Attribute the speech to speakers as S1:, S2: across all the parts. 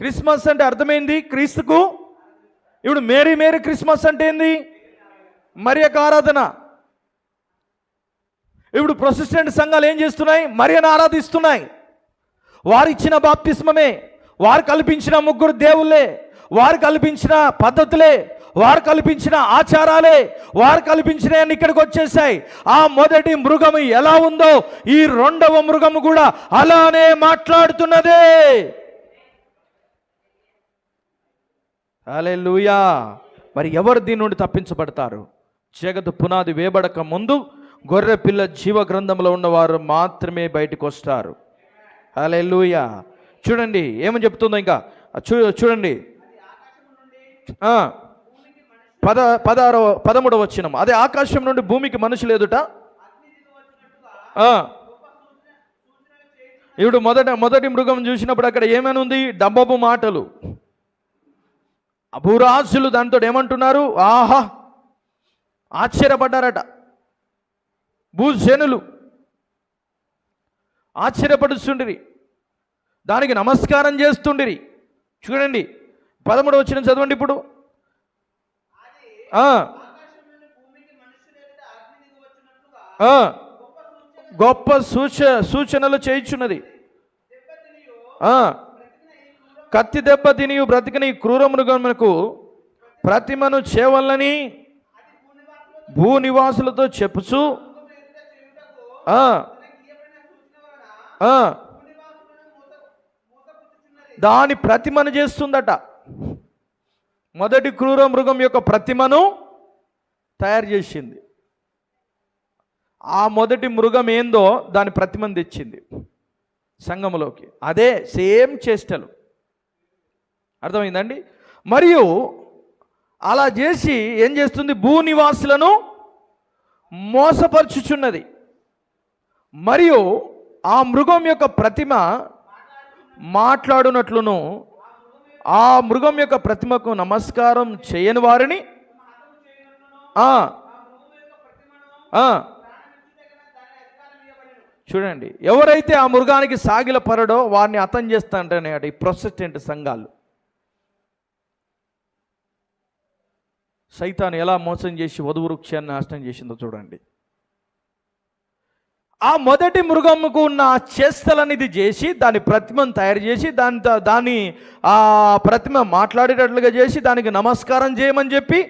S1: Christmas అంటే అర్థమైంది? క్రీస్తుకు? ఇప్పుడు మేరీ మేరీ క్రిస్మస్ అంటే ఏంది? మరి యొక్క ఆరాధన. ఇప్పుడు ప్రొసిస్టెంట్ సంఘాలు ఏం చేస్తున్నాయి? మరియను ఆరాధిస్తున్నాయి. వారు ఇచ్చిన బాప్తిస్మమే వారు కల్పించిన ముగ్గురు దేవుళ్ళే వారు కల్పించిన పద్ధతులే వారు కల్పించిన ఆచారాలే వారు కల్పించిన ఇక్కడికి వచ్చేసాయి. ఆ మొదటి మృగము ఎలా ఉందో ఈ రెండవ మృగము కూడా అలానే మాట్లాడుతున్నదే. అలే లూయా మరి ఎవరు దీని నుండి తప్పించబడతారు? జగత్ పునాది వేబడక ముందు గొర్రె పిల్ల జీవ గ్రంథంలో ఉన్నవారు మాత్రమే బయటకు వస్తారు. అలే లూయా చూడండి ఏమని చెప్తుందో ఇంకా? చూ చూడండి. పద పదారో పదమూడవ వచ్చినం అదే ఆకాశం నుండి భూమికి మనిషి లేదుట ఇప్పుడు మొదట మొదటి మృగం చూసినప్పుడు అక్కడ ఏమైనా ఉంది డబ్బపు మాటలు. అభూరాజులు దాంతో ఏమంటున్నారు? ఆహా! ఆశ్చర్యపడ్డారట. భూజనులు ఆశ్చర్యపడుచుండిరి దానికి నమస్కారం చేస్తుండిరి. చూడండి పదమూడు వచ్చిన చదవండి ఇప్పుడు. గొప్ప సూచ సూచనలు చేయించున్నది. కత్తి దెబ్బ తిని బ్రతికిన ఈ క్రూర మృగమునకు ప్రతిమను చేవల్లని భూ నివాసులతో చెప్పుచు దాని ప్రతిమను చేస్తుందట. మొదటి క్రూర మృగం యొక్క ప్రతిమను తయారు చేసింది. ఆ మొదటి మృగం ఏందో దాని ప్రతిమను తెచ్చింది సంగములోకి అదే సేమ్ చేష్టలు. అర్థమైందండి? మరియు అలా చేసి ఏం చేస్తుంది? భూనివాసులను మోసపరుచుచున్నది. మరియు ఆ మృగం యొక్క ప్రతిమ మాట్లాడునట్లును ఆ మృగం యొక్క ప్రతిమకు నమస్కారం చేయని వారిని చూడండి ఎవరైతే ఆ మృగానికి సాగిల పరడో వారిని అతం చేస్తాంటనే ఈ ప్రొసెస్టెంట్ సంఘాలు. సైతాను ఎలా మోసం చేసి వధువు వృక్షాన్ని నాశనం చేసిందో చూడండి. ఆ మొదటి మృగముకు ఉన్న ఆ చేసి దాని ప్రతిమను తయారు చేసి దాని దాని ఆ ప్రతిమ మాట్లాడేటట్లుగా చేసి దానికి నమస్కారం చేయమని చెప్పి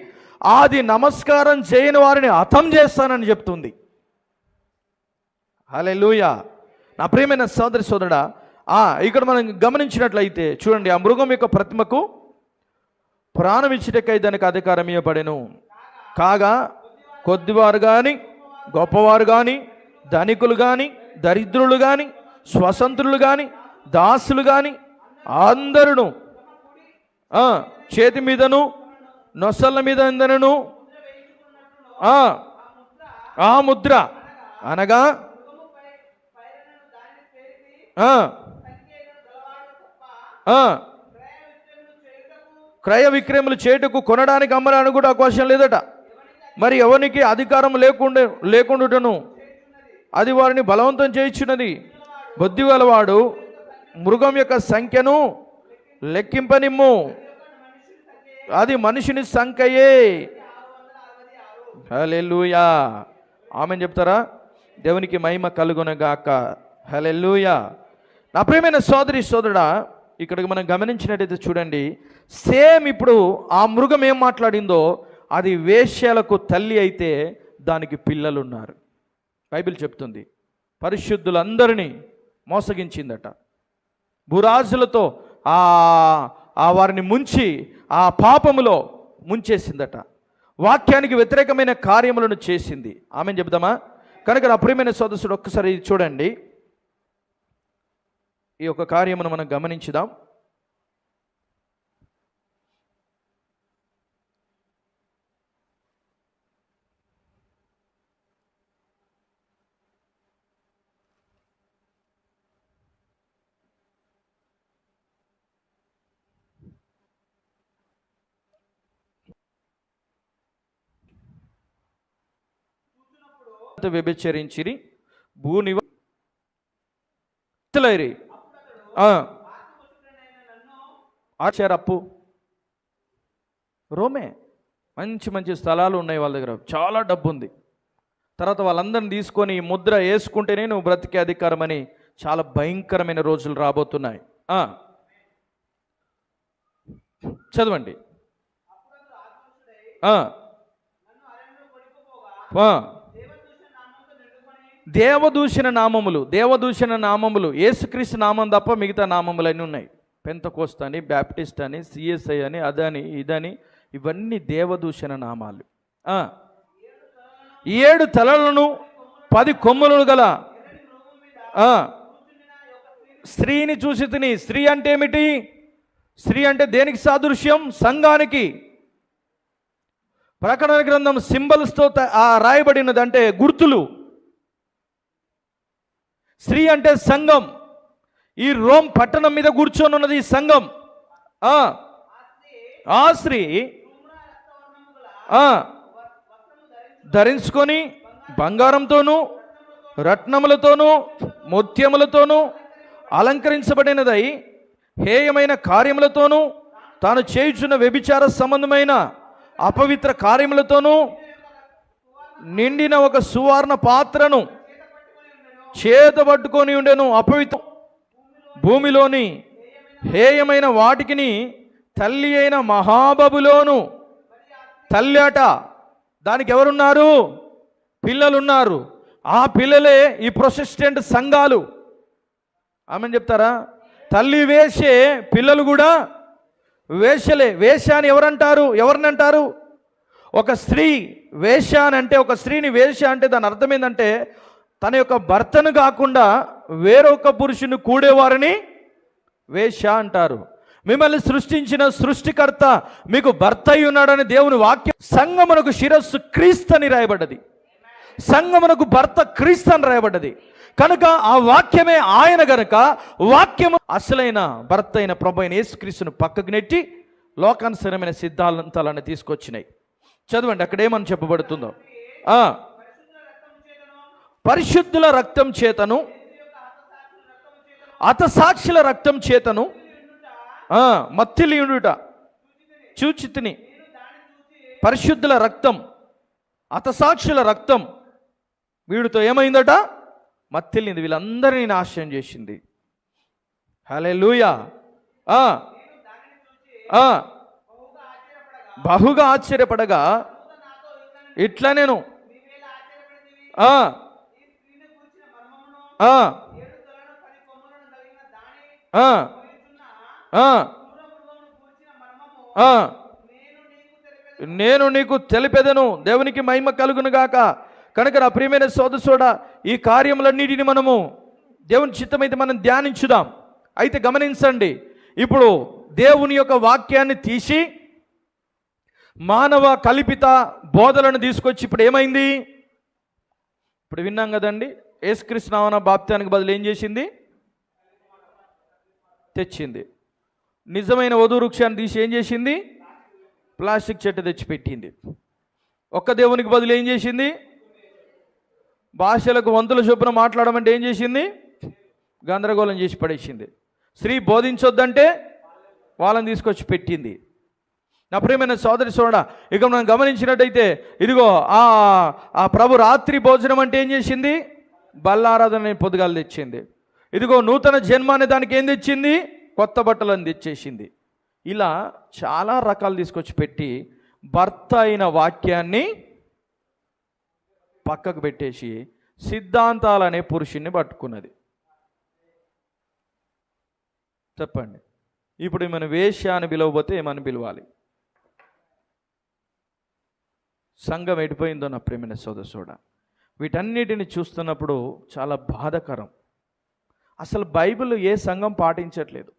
S1: అది నమస్కారం చేయని వారిని హతం చేస్తానని చెప్తుంది. హలే నా ప్రియమైన సోదరి సోదరుడా ఇక్కడ మనం గమనించినట్లయితే చూడండి ఆ మృగం యొక్క ప్రతిమకు ప్రాణం ఇచ్చిటకై దానికి అధికారం ఇవ్వబడెను కాగా కొద్దివారు కానీ గొప్పవారు కానీ ధనికులు కానీ దరిద్రులు కానీ స్వతంత్రులు కానీ దాసులు కానీ అందరును చేతి మీదను నొసళ్ళ మీద అందరను ఆ, ముద్ర అనగా ఆ, క్రయ విక్రయములు చేటుకు కొనడానికి అమ్మడానికి కూడా అవకాశం లేదట. మరి ఎవరికి అధికారం లేకుండా లేకుండాను అది వారిని బలవంతం చేయించున్నది. బుద్ధి గలవాడు మృగం యొక్క సంఖ్యను లెక్కింపనిమ్ము. అది మనిషిని సంఖ్యయే. హలెల్లుయా. ఆమె చెప్తారా? దేవునికి మహిమ కలుగునగాక. హలెల్లుయా. నా ప్రియమైన సోదరి సోదరుడా ఇక్కడికి మనం గమనించినట్టయితే చూడండి సేమ్ ఇప్పుడు ఆ మృగం ఏం మాట్లాడిందో అది వేశ్యలకు తల్లి అయితే దానికి పిల్లలు ఉన్నారు బైబిల్ చెప్తుంది పరిశుద్ధులందరినీ మోసగించిందట. భురాజులతో ఆ ఆ వారిని ముంచి ఆ పాపములో ముంచేసిందట. వాక్యానికి వ్యతిరేకమైన కార్యములను చేసింది. ఆమె చెబుదామా? కనుక అప్రియమైన సదస్సుడు ఒక్కసారి చూడండి. ఈ యొక్క కార్యమును మనం గమనించుదాం వ్యభిచరించిరి భూనివ. ఆచార అప్పు. రోమే. మంచి మంచి స్థలాలు ఉన్నాయి వాళ్ళ దగ్గర. చాలా డబ్బు ఉంది తర్వాత వాళ్ళందరిని తీసుకొని ముద్ర వేసుకుంటేనే నువ్వు బ్రతికే అధికారం అని చాలా భయంకరమైన రోజులు రాబోతున్నాయి. చదవండి. దేవదూషణ నామములు దేవదూషణ నామములు ఏసుక్రీస్తు నామం తప్ప మిగతా నామములన్నీ ఉన్నాయి. పెంతకోస్త అని బ్యాప్టిస్ట్ అని సిఎస్ఐ అని అదని ఇదని ఇవన్నీ దేవదూషణ నామాలు. ఏడు తలలను పది కొమ్ములను గల స్త్రీని చూసి తిని స్త్రీ అంటే ఏమిటి? స్త్రీ అంటే దేనికి సాదృశ్యం? సంఘానికి. ప్రకటన గ్రంథం సింబల్స్తో రాయబడినది అంటే గుర్తులు. స్త్రీ అంటే సంఘం. ఈ రోమ్ పట్టణం మీద కూర్చొని ఉన్నది ఈ సంఘం. ఆ. స్త్రీ ధరించుకొని బంగారంతోనూ రత్నములతోనూ ముత్యములతోనూ అలంకరించబడినదై హేయమైన కార్యములతోనూ తాను చేయుచున్న వ్యభిచార సంబంధమైన అపవిత్ర కార్యములతోనూ నిండిన ఒక సువర్ణ పాత్రను చేత పట్టుకొని ఉండెను అపవిత్రం. భూమిలోని హేయమైన వాటికిని తల్లి అయిన మహాబబులోను. తల్లి అట దానికి ఎవరున్నారు? పిల్లలున్నారు. ఆ పిల్లలే ఈ ప్రొసిస్టెంట్ సంఘాలు. ఆమెను చెప్తారా? తల్లి వేసే పిల్లలు కూడా వేషలే. వేషాన్ని ఎవరంటారు? ఎవరిని అంటారు ఒక స్త్రీ వేష అని అంటే ఒక స్త్రీని వేష అంటే దాని అర్థం ఏంటంటే తన యొక్క భర్తను కాకుండా వేరొక పురుషుని కూడేవారిని వేష అంటారు. మిమ్మల్ని సృష్టించిన సృష్టికర్త మీకు భర్త అయి ఉన్నాడని దేవుని వాక్యం సంగమునకు శిరస్సు క్రీస్తు అని రాయబడ్డది. సంగమునకు భర్త క్రీస్తు అని రాయబడ్డది. కనుక ఆ వాక్యమే ఆయన గనుక వాక్యము అసలైన భర్త అయిన ప్రభు అయిన యేసుక్రీస్తును పక్కకు నెట్టి లోకానుసరమైన సిద్ధాంతాలను తీసుకొచ్చినాయి. చదవండి అక్కడ ఏమని చెప్పబడుతుందో? ఆ, పరిశుద్ధుల రక్తం చేతను అతసాక్షుల రక్తం చేతను మత్తిలియుడుట చూచితిని. పరిశుద్ధుల రక్తం అతసాక్షుల రక్తం వీడితో ఏమైందట? మత్తిల్లింది వీళ్ళందరినీ నాశనం చేసింది. హలే లూయా బహుగా ఆశ్చర్యపడగా ఇట్లా నేను నేను నీకు తెలిపెదను. దేవునికి మహిమ కలుగును గాక. కనుక నా ప్రియమైన సోదసోడ ఈ కార్యములన్నిటిని మనము దేవుని చిత్తమైతే మనం ధ్యానించుదాం. అయితే గమనించండి. ఇప్పుడు దేవుని యొక్క వాక్యాన్ని తీసి మానవ కల్పిత బోధలను తీసుకొచ్చి ఇప్పుడు ఏమైంది? ఇప్పుడు విన్నాం కదండి? ఏసుకృష్ణావన బాప్త్యానికి బదులు ఏం చేసింది? తెచ్చింది. నిజమైన వధు వృక్షాన్ని తీసి ఏం చేసింది? ప్లాస్టిక్ చెట్టు తెచ్చి పెట్టింది ఒక్క దేవునికి బదులు ఏం చేసింది? భాషలకు వంతుల చొప్పున మాట్లాడమంటే ఏం చేసింది? గందరగోళం చేసి పడేసింది. స్త్రీ బోధించొద్దంటే వాళ్ళని తీసుకొచ్చి పెట్టింది. నా ప్రియమైన సోదరి సోడ ఇక మనం గమనించినట్టయితే ఇదిగో ఆ ఆ ప్రభు రాత్రి భోజనం అంటే ఏం చేసింది? బల్లారాధన పొద్దుగాలు తెచ్చింది. ఇదిగో నూతన జన్మ అనే దానికి ఏం తెచ్చింది? కొత్త బట్టలను తెచ్చేసింది. ఇలా చాలా రకాలు తీసుకొచ్చి పెట్టి భర్త అయిన వాక్యాన్ని పక్కకు పెట్టేసి సిద్ధాంతాలనే పురుషుణ్ణి పట్టుకున్నది. చెప్పండి. ఇప్పుడు మన వేశ్య అని పిలవబోతే ఏమని పిలవాలి? సంఘం ఎడిపోయిందో నా ప్రేమైన సోదసోడ వీటన్నిటిని చూస్తున్నప్పుడు చాలా బాధకరం. అసలు బైబిల్ ఏ సంఘం పాటించట్లేదు.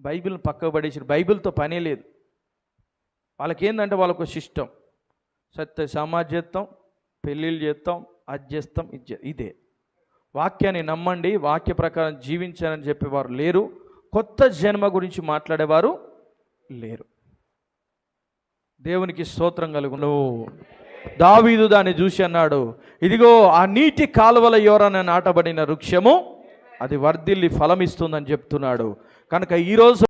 S1: బైబిల్ పక్కకు పడేసి బైబిల్తో పనే లేదు. వాళ్ళకి ఏంటంటే వాళ్ళకు సిస్టం. సత్య సమాజ్ చేస్తాం పెళ్ళిళ్ళు చేస్తాం అది చేస్తాం ఇది ఇదే. వాక్యాన్ని నమ్మండి వాక్య ప్రకారం జీవించాలని చెప్పేవారు లేరు. కొత్త జన్మ గురించి మాట్లాడేవారు లేరు. దేవునికి స్తోత్రం కలుగును. దావీదు దాన్ని చూసి అన్నాడు ఇదిగో ఆ నీటి కాలువల యోరన నాటబడిన వృక్షము అది వర్ధిల్లి ఫలమిస్తుందని చెప్తున్నాడు. కనుక ఈరోజు